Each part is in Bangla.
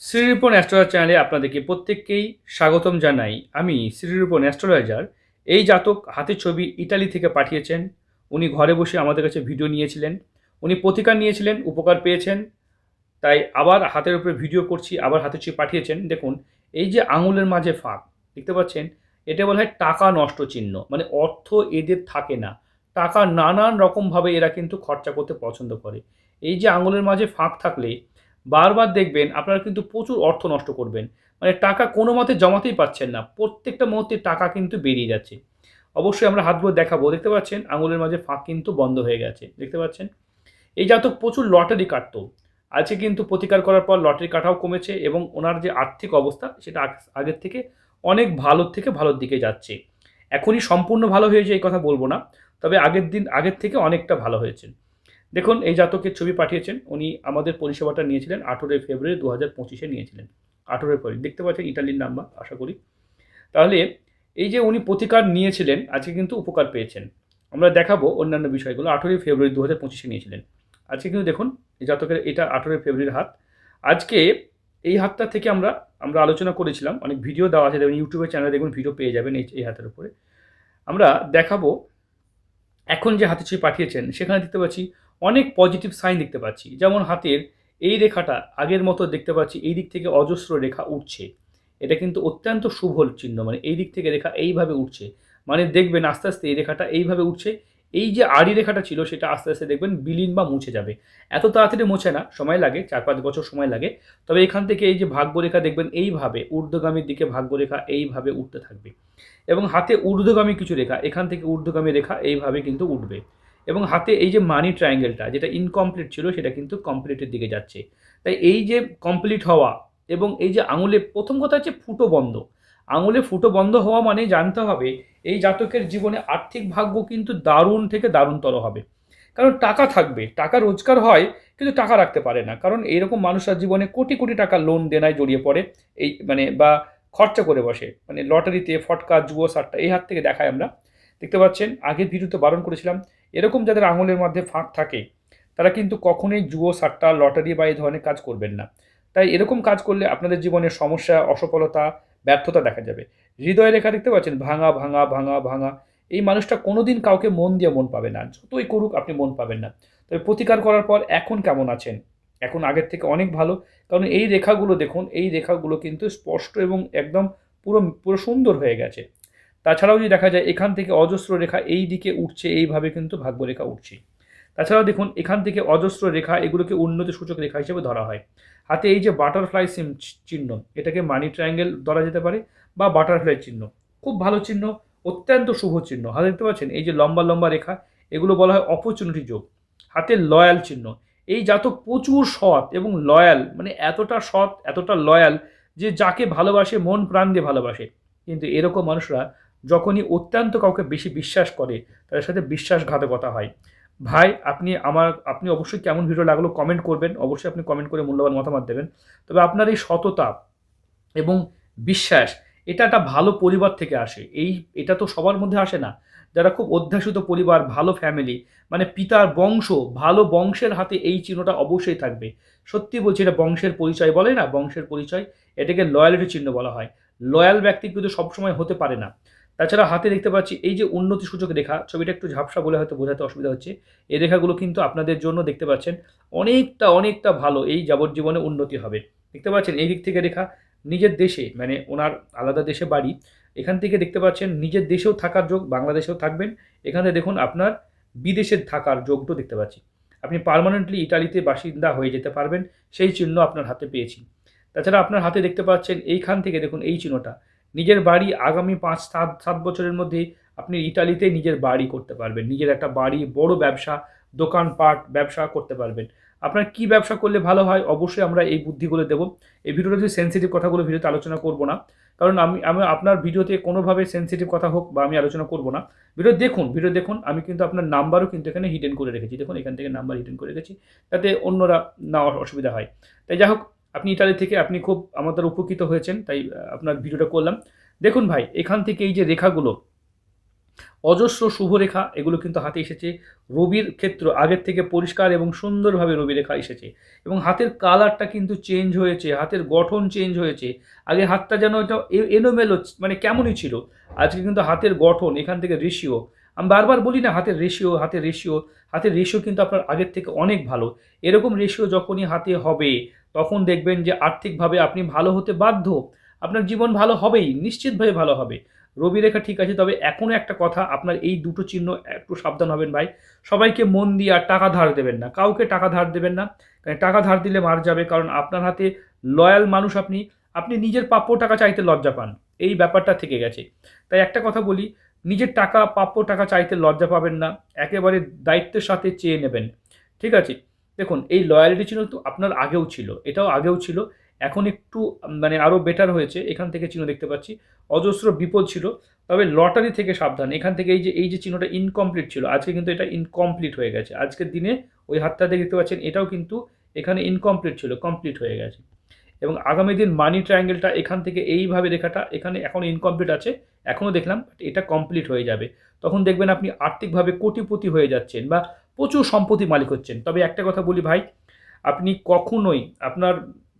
শ্রীরূপন অ্যাস্ট্রোলজার চ্যানেলে আপনাদেরকে প্রত্যেককেই স্বাগতম জানাই। আমি শ্রীরূপন অ্যাস্ট্রোলজার এই জাতক হাতের ছবি ইটালি থেকে পাঠিয়েছেন। উনি ঘরে বসে আমাদের কাছে ভিডিও নিয়েছিলেন। উনি প্রতিকার নিয়েছিলেন, উপকার পেয়েছেন। তাই আবার হাতের উপরে ভিডিও করছি, আবার হাতের ছবি পাঠিয়েছেন। দেখুন, এই যে আঙুলের মাঝে ফাঁক, দেখতে পাচ্ছেন? এটা বলা হয় টাকা নষ্ট চিহ্ন। মানে অর্থ এদের থাকে না। টাকা নানান রকমভাবে এরা কিন্তু খরচা করতে পছন্দ করে। এই যে আঙুলের মাঝে ফাঁক থাকলে বারবার দেখবেন আপনারা কিন্তু প্রচুর অর্থ নষ্ট করবেন। মানে টাকা কোনো মতে জমাতেই পাচ্ছেন না। প্রত্যেকটা মুহূর্তে টাকা কিন্তু বেরিয়ে যাচ্ছে। অবশ্যই আমরা হাতগুলো দেখাবো। দেখতে পাচ্ছেন? আঙুলের মাঝে ফাঁক কিন্তু বন্ধ হয়ে গেছে। দেখতে পাচ্ছেন? এই জাতক প্রচুর লটারি কাটতো। আজকে কিন্তু প্রতিকার করার পর লটারি কাটাও কমেছে এবং ওনার যে আর্থিক অবস্থা, সেটা আগের থেকে অনেক ভালোর থেকে ভালোর দিকে যাচ্ছে। এখনই সম্পূর্ণ ভালো হয়েছে এই কথা বলব না। তবে আগের দিন, আগের থেকে অনেকটা ভালো হয়েছে। দেখুন, এই জাতকের ছবি পাঠিয়েছেন। উনি আমাদের পরিষেবাটা নিয়েছিলেন আঠেরোই ফেব্রুয়ারি দু হাজার পঁচিশে নিয়েছিলেন। আঠেরোই ফেব্রুয়ারি দেখতে পাচ্ছেন ইটালির নাম্বার, আশা করি। তাহলে, এই যে উনি প্রতিকার নিয়েছিলেন, আজকে কিন্তু উপকার পেয়েছেন। আমরা দেখাবো অন্যান্য বিষয়গুলো। আঠেরোই ফেব্রুয়ারি দু হাজার পঁচিশে নিয়েছিলেন। আজকে কিন্তু দেখুন, এই জাতকের, এটা আঠেরোই ফেব্রুয়ারির হাত। আজকে এই হাতটা থেকে আমরা আমরা আলোচনা করেছিলাম, অনেক ভিডিও দেওয়া আছে দেখবেন ইউটিউবের চ্যানেলে দেখুন, ভিডিও পেয়ে যাবেন এই এই হাতের উপরে। আমরা দেখাবো, এখন যে হাতে ছবি পাঠিয়েছেন, সেখানে দেখতে পাচ্ছি অনেক পজিটিভ সাইন দেখতে পাচ্ছি। যেমন হাতের এই রেখাটা আগের মতো দেখতে পাচ্ছি, এই দিক থেকে অজস্র রেখা উঠছে। এটা কিন্তু অত্যন্ত শুভ চিহ্ন মানে এই দিক থেকে রেখা এইভাবে উঠছে। মানে দেখবেন আস্তে আস্তে এই রেখাটা এইভাবে উঠছে। এই যে আড়ি রেখাটা ছিল সেটা আস্তে আস্তে দেখবেন বিলীন বা মুছে যাবে। এত তাড়াতাড়ি মুছে না, সময় লাগে, চার পাঁচ বছর সময় লাগে। তবে এখান থেকে এই যে ভাগ্যরেখা দেখবেন এইভাবে, ঊর্ধ্বগামীর দিকে ভাগ্যরেখা এইভাবে উঠতে থাকবে। এবং হাতে ঊর্ধ্বগামী কিছু রেখা, এখান থেকে ঊর্ধ্বগামী রেখা এইভাবে কিন্তু উঠবে। এবং হাতে এই যে মানি ট্রায়াঙ্গেলটা যেটা ইনকমপ্লিট ছিল, সেটা কিন্তু কমপ্লিটের দিকে যাচ্ছে। তাই এই যে কমপ্লিট হওয়া এবং এই যে আঙুলে, প্রথম কথা হচ্ছে ফুটো বন্ধ। আঙুলে ফুটো বন্ধ হওয়া মানে জানতে হবে, এই জাতকের জীবনে আর্থিক ভাগ্য কিন্তু দারুণ থেকে দারুণতর হবে। কারণ টাকা থাকবে, টাকা রোজগার হয়, কিন্তু টাকা রাখতে পারে না। কারণ এইরকম মানুষের জীবনে কোটি কোটি টাকা লোন দেনায় জড়িয়ে পড়ে, এই মানে বা খরচা করে বসে। মানে লটারিতে, ফটকা, জুয়ো, সাট্টা, এই হাত থেকে দেখায় আমরা। দেখতে পাচ্ছেন, আগের ভিডিওতে বারণ করেছিলাম এরকম যাদের আঙুলের মধ্যে ফাঁক থাকে, তারা কিন্তু কখনোই জুয়ো, সাট্টা, লটারি বা এই ধরনের কাজ করবেন না। তাই এরকম কাজ করলে আপনাদের জীবনে সমস্যা, অসফলতা, ব্যর্থতা দেখা যাবে। হৃদয় রেখা দেখতে পাচ্ছেন, ভাঙা ভাঙা ভাঙা ভাঙা। এই মানুষটা কোনোদিন কাউকে মন দিয়ে মন পাবে না। যতই করুক, আপনি মন পাবেন না। তবে প্রতিকার করার পর এখন কেমন আছেন? এখন আগের থেকে অনেক ভালো। কারণ এই রেখাগুলো দেখুন, এই রেখাগুলো কিন্তু স্পষ্ট এবং একদম পুরো পুরো সুন্দর হয়ে গেছে। তাছাড়াও যদি দেখা যায় এখান থেকে অজস্র রেখা এই দিকে উঠছে, এইভাবে কিন্তু ভাগ্যরেখা উঠছে। তাছাড়াও দেখুন, এখান থেকে অজস্র রেখা এগুলোকে উন্নতি সূচক রেখা হিসেবে ধরা হয়। হাতে এই যে বাটারফ্লাই সিম চিহ্ন, এটাকে মানি ট্রায়াঙ্গেল ধরা যেতে পারে বা বাটারফ্লাই চিহ্ন। খুব ভালো চিহ্ন, অত্যন্ত শুভ চিহ্ন। হাতে দেখতে পাচ্ছেন, এই যে লম্বা লম্বা রেখা, এগুলো বলা হয় অপরচুনিটি যোগ। হাতে লয়াল চিহ্ন, এই জাতক প্রচুর সৎ এবং লয়াল মানে এতটা সৎ, এতটা লয়াল যে যাকে ভালোবাসে, মন প্রাণ দিয়ে ভালোবাসে। কিন্তু এরকম মানুষরা যখনই অত্যন্ত কাউকে বেশি বিশ্বাস করে, তাদের সাথে বিশ্বাসঘাতকতা হয়। ভাই, আপনি আমার, আপনি অবশ্যই কেমন ভিডিও লাগল কমেন্ট করবেন। অবশ্যই আপনি কমেন্ট করে মূল্যবান মতামত দেবেন। তবে আপনার এই সততা এবং বিশ্বাস, এটা একটা ভালো পরিবার থেকে আসে। এই, এটা তো সবার মধ্যে আসে না। যারা খুব অধ্যাসিত পরিবার, ভালো ফ্যামিলি মানে পিতার বংশ, ভালো বংশের হাতে এই চিহ্নটা অবশ্যই থাকবে। সত্যি বলছি, এটা বংশের পরিচয় বলে না? বংশের পরিচয়, এটাকে লয়ালিটি চিহ্ন বলা হয়। লয়াল ব্যক্তি কিন্তু সবসময় হতে পারে না। তাছাড়া হাতে দেখতে পাচ্ছি এই যে উন্নতি সূচক রেখা, ছবিটা একটু ঝাপসা বলে হয়তো বোঝাতে অসুবিধা হচ্ছে। এই রেখাগুলো কিন্তু আপনাদের জন্য দেখতে পাচ্ছেন অনেকটা অনেকটা ভালো এই যাবজ্জীবনে উন্নতি হবে। দেখতে পাচ্ছেন এই দিক থেকে রেখা নিজের দেশে মানে ওনার আলাদা দেশে বাড়ি। এখান থেকে দেখতে পাচ্ছেন নিজের দেশেও থাকার যোগ, বাংলাদেশেও থাকবেন। এখানে দেখুন আপনার বিদেশে থাকার যোগটাও দেখতে পাচ্ছি। আপনি পার্মানেন্টলি ইটালিতে বাসিন্দা হয়ে যেতে পারবেন, সেই চিহ্ন আপনার হাতে পেয়েছি। তাছাড়া আপনার হাতে দেখতে পাচ্ছেন এইখান থেকে দেখুন এই চিহ্নটা। নিজের বাড়ি আগামী পাঁচ, সাত সাত বছরের মধ্যে আপনি ইটালিতে নিজের বাড়ি করতে পারবেন। নিজের একটা বাড়ি, বড় ব্যবসা, দোকানপাট, ব্যবসা করতে পারবেন। আপনার কি ব্যবসা করলে ভালো হয় অবশ্যই আমরা এই বুদ্ধিগুলো দেবো। এই ভিডিওটা যদি সেন্সিটিভ কথাগুলো ভিডিওতে আলোচনা করব না, কারণ আমি আমি আপনার ভিডিওতে কোনোভাবে সেন্সিটিভ কথা হোক বা আমি আলোচনা করব না। ভিডিও দেখুন ভিডিও দেখুন, আমি কিন্তু আপনার নাম্বারও কিন্তু এখানে হিডেন করে রেখেছি। দেখুন, এখান থেকে নাম্বার হিডেন করে রেখেছি, যাতে অন্যরা না অসুবিধা হয়। তাই যাই হোক আপনি ইটালি থেকে, আপনি খুব আমাদের উপকৃত হয়েছেন, তাই আপনার ভিডিওটা করলাম। দেখুন ভাই, এখান থেকে এই যে রেখাগুলো, অজস্র শুভরেখা এগুলো কিন্তু হাতে এসেছে। রবির ক্ষেত্র আগের থেকে পরিষ্কার এবং সুন্দরভাবে রবি রেখা এসেছে। এবং হাতের কালারটা কিন্তু চেঞ্জ হয়েছে, হাতের গঠন চেঞ্জ হয়েছে। আগে হাতটা যেন এটা এলোমেলো মানে কেমনই ছিল, আজকে কিন্তু হাতের গঠন, এখান থেকে রেশিও আমি বারবার বলি না হাতের রেশিও হাতের রেশিও হাতের রেশিও কিন্তু আপনার আগের থেকে অনেক ভালো। এরকম রেশিও যখনই হাতে হবে তখন দেখবেন যে আর্থিকভাবে আপনি ভালো হতে বাধ্য। আপনার জীবন ভালো হবেই, নিশ্চিতভাবে ভালো হবে। রবি রেখা ঠিক আছে, তবে এখনও একটা কথা, আপনার এই দুটো চিহ্ন একটু সাবধান হবেন ভাই। সবাইকে মন দিয়ে আর টাকা ধার দেবেন না, কাউকে টাকা ধার দেবেন না। টাকা ধার দিলে মার যাবে, কারণ আপনার হাতে লয়াল মানুষ আপনি আপনি নিজের প্রাপ্য টাকা চাইতে লজ্জা পান। এই ব্যাপারটা থেকে গেছে। তাই একটা কথা বলি, নিজের টাকা, প্রাপ্য টাকা চাইতে লজ্জা পাবেন না, একেবারে দায়িত্বের সাথে চেয়ে নেবেন। ঠিক আছে? দেখুন, এই লয়ালিটি চিহ্ন তো আপনার আগেও ছিল, এটাও আগেও ছিল, এখন একটু মানে আরও বেটার হয়েছে, এখান থেকে চিহ্ন দেখতে পাচ্ছি, অজস্র বিপদ ছিল, তবে লটারি থেকে সাবধান, এখান থেকে এই যে এই যে চিহ্নটা ইনকমপ্লিট ছিল, আজকে কিন্তু এটা ইনকমপ্লিট হয়ে গেছে আজকের দিনে ওই হাতটা দেখতে পাচ্ছেন, এটাও কিন্তু এখানে ইনকমপ্লিট ছিল কমপ্লিট হয়ে গেছে, এবং আগামী দিন মানি ট্রায়াঙ্গেলটা এখান থেকে এইভাবে রেখাটা, এখানে এখন ইনকমপ্লিট আছে, এখনও দেখলাম এটা কমপ্লিট হয়ে যাবে, তখন দেখবেন আপনি আর্থিকভাবে কোটিপতি হয়ে যাচ্ছেন, বা প্রচুর সম্পত্তি মালিক হচ্ছেন। তবে একটা কথা বলি ভাই, আপনি কখনোই আপনার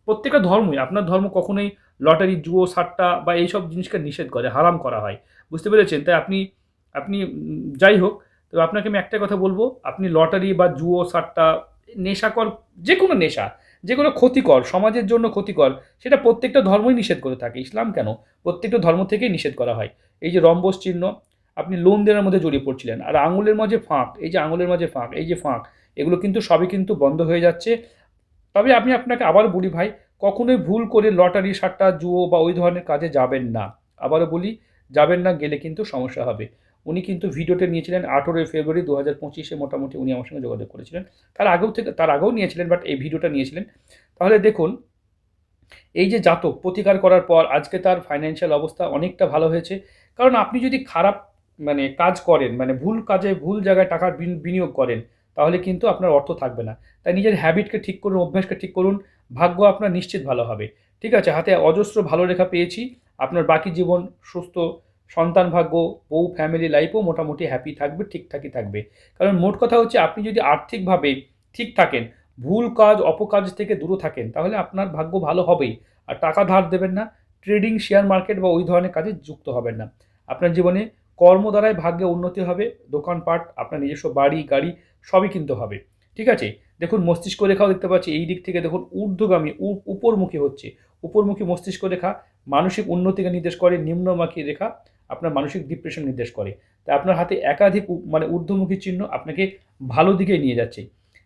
প্রত্যেকটা ধর্মই, আপনার ধর্ম কখনোই লটারি, জুয়ো, সাট্টা বা এইসব জিনিসকে নিষেধ করে, হারাম করা হয়। বুঝতে পেরেছেন? তাই আপনি আপনি যাই হোক তো আপনাকে আমি একটা কথা বলব, আপনি লটারি বা জুয়ো, সাট্টা, নেশাকর যে কোনো নেশা যে কোনো ক্ষতিকর, সমাজের জন্য ক্ষতিকর, সেটা প্রত্যেকটা ধর্মই নিষেধ করে থাকে। ইসলাম কেন? প্রত্যেকটা ধর্ম থেকেই নিষেধ করা হয়। এই যে রম্বস চিহ্ন আপনি লোন দেওয়ার মধ্যে জড়িয়ে পড়ছিলেন। আর আঙুলের মাঝে ফাঁক, এই যে আঙুলের মাঝে ফাঁক, এই যে ফাঁক, এগুলো কিন্তু সবই কিন্তু বন্ধ হয়ে যাচ্ছে। তবে আমি আপনাকে আবার বলি ভাই, কখনোই ভুল করে লটারি, সাট্টা, জুয়ো বা ওই ধরনের কাজে যাবেন না। আবারও বলি, যাবেন না, গেলে কিন্তু সমস্যা হবে। উনি কিন্তু ভিডিওটা নিয়েছিলেন আঠেরোই ফেব্রুয়ারি দু হাজার পঁচিশে মোটামুটি উনি আমার সঙ্গে যোগাযোগ করেছিলেন। তার আগেও থেকে, তার আগেও নিয়েছিলেন, বাট এই ভিডিওটা নিয়েছিলেন। তাহলে দেখুন, এই যে জাতক, প্রতিকার করার পর আজকে তার ফাইন্যান্সিয়াল অবস্থা অনেকটা ভালো হয়েছে। কারণ আপনি যদি খারাপ মানে কাজ করেন মানে ভুল কাজে ভুল জায়গায় টাকা বিনিয়োগ করেন, তাহলে কিন্তু আপনার অর্থ থাকবে না। তাই নিজের হ্যাবিটকে ঠিক করুন, অভ্যাসকে ঠিক করুন, ভাগ্য আপনার নিশ্চিত ভালো হবে। ঠিক আছে, হাতে অজস্র ভালো রেখা পেয়েছি, আপনার বাকি জীবন, সুস্থ সন্তান ভাগ্য, বউ ফ্যামিলি লাইফও মোটামুটি হ্যাপি থাকবে ঠিকঠাকই থাকবে। কারণ মোট কথা হচ্ছে, আপনি যদি আর্থিকভাবে ঠিক থাকেন, ভুল কাজ, অপকাজ থেকে দূরে থাকেন, তাহলে আপনার ভাগ্য ভালো হবেই। আর টাকা ধার দেবেন না ট্রেডিং শেয়ার মার্কেট বা ওই ধরনের কাজে যুক্ত হবেন না। আপনার জীবনে কর্ম দ্বারাই ভাগ্যে উন্নতি হবে, দোকানপাট, আপনার নিজস্ব বাড়ি, গাড়ি, সবই কিন্তু হবে। ঠিক আছে? দেখুন, মস্তিষ্ক রেখাও দেখতে পাচ্ছি, এই দিক থেকে দেখুন, ঊর্ধ্বগামী উপরমুখী হচ্ছে। উপরমুখী মস্তিষ্ক রেখা মানসিক উন্নতিকে নির্দেশ করে, নিম্নমুখী রেখা আপনার মানসিক ডিপ্রেশন নির্দেশ করে। তাই আপনার হাতে একাধিক মানে ঊর্ধ্বমুখী চিহ্ন আপনাকে ভালো দিকে নিয়ে যাচ্ছে।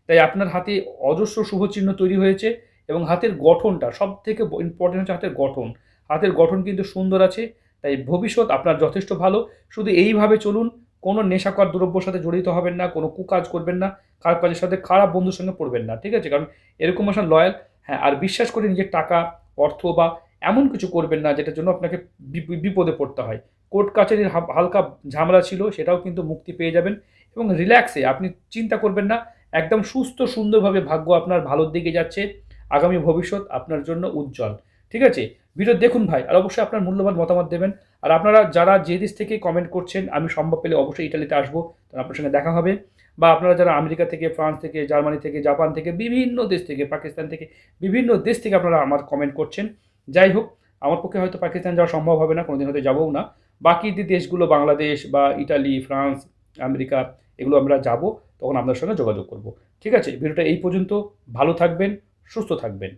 তাই আপনার হাতে অজস্র শুভ চিহ্ন তৈরি হয়েছে এবং হাতের গঠনটা সব থেকে ইম্পর্টেন্ট হচ্ছে হাতের গঠন। হাতের গঠন কিন্তু সুন্দর আছে তাই ভবিষ্যৎ আপনার যথেষ্ট ভালো। শুধু এইভাবে চলুন, কোনো নেশাকর দ্রব্যর সাথে জড়িত হবেন না, কোনো কুকাজ করবেন না, খারাপ কাজের সাথে খারাপ বন্ধুর সঙ্গে পড়বেন না, ঠিক আছে? কারণ এরকম আসলে লয়াল হ্যাঁ আর বিশ্বাস করে নিজের টাকা, অর্থ বা এমন কিছু করবেন না, যেটার জন্য আপনাকে বিপ- বিপদে পড়তে হয়। কোর্ট কাছারির হালকা ঝামেলা ছিল, সেটাও কিন্তু মুক্তি পেয়ে যাবেন এবং রিল্যাক্সে আপনি চিন্তা করবেন না, একদম সুস্থ সুন্দরভাবে ভাগ্য আপনার ভালোর দিকে যাচ্ছে, আগামী ভবিষ্যৎ আপনার জন্য উজ্জ্বল। ঠিক আছে? ভিডিও দেখুন ভাই, আর অবশ্যই আপনার মূল্যবান মতামত দেবেন। আর আপনারা যারা যে দেশ থেকে কমেন্ট করছেন, আমি সম্ভব পেলে অবশ্যই ইটালিতে আসব, তাহলে আপনার সঙ্গে দেখা হবে। বা আপনারা যারা আমেরিকা থেকে, ফ্রান্স থেকে, জার্মানি থেকে, জাপান থেকে, বিভিন্ন দেশ থেকে, পাকিস্তান থেকে, বিভিন্ন দেশ থেকে আপনারা আমার কমেন্ট করছেন। যাই হোক, আমার পক্ষে হয়তো পাকিস্তান যাওয়া সম্ভব হবে না, কোনোদিন হয়তো যাবও না। বাকি যে দেশগুলো, বাংলাদেশ বা ইটালি ফ্রান্স আমেরিকা, এগুলো আমরা যাব, তখন আপনার সঙ্গে যোগাযোগ করব। ঠিক আছে? ভিডিওটা এই পর্যন্ত, ভালো থাকবেন, সুস্থ থাকবেন।